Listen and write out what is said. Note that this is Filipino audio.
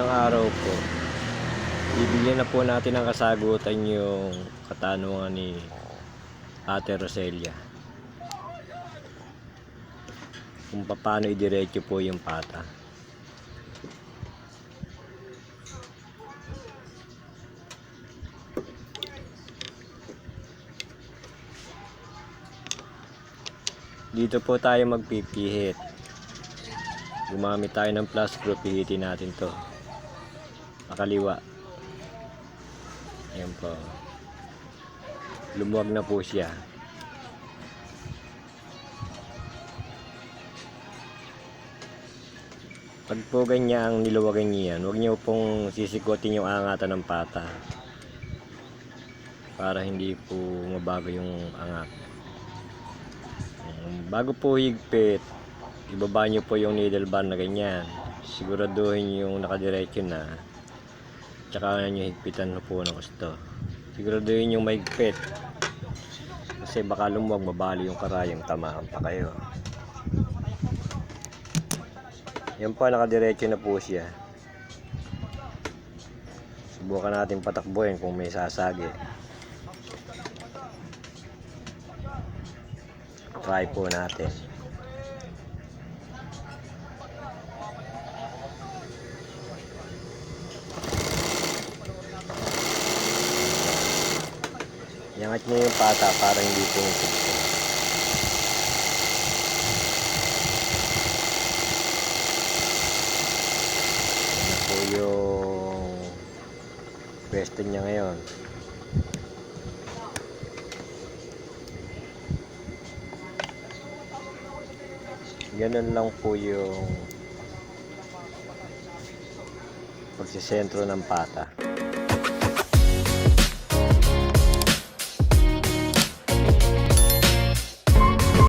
Unang araw po, bibigyan na po natin ng kasagutan yung katanungan ni Ate Roselia. Kung paano idiretso po yung pata. Dito po tayo magpipihit. Gumamit tayo ng plus screw, pihitin natin to. Makaliwa. Ayan po. Lumuwag na po siya. Pag po ganyan niluwagan niyo yan, huwag niyo pong sisikotin yung angatan ng pata. Para hindi po mabago yung angat. Bago po higpit, ibaba niyo po yung needle bar na ganyan. Siguraduhin yung nakadiretso na. Tsaka nyo higpitan na po ng gusto. Siguraduhin yung mahigpit. Kasi baka lumuwag mabali yung karayong tamaan pa kayo. Yan po, nakadiretso na po siya. Subukan natin patakbuhin kung may sasagi. Try po natin. Iangat niyo yung pata para hindi pumipigil. Ano po yung pwesto niya ngayon. Ganun lang po yung pagsisentro ng pata.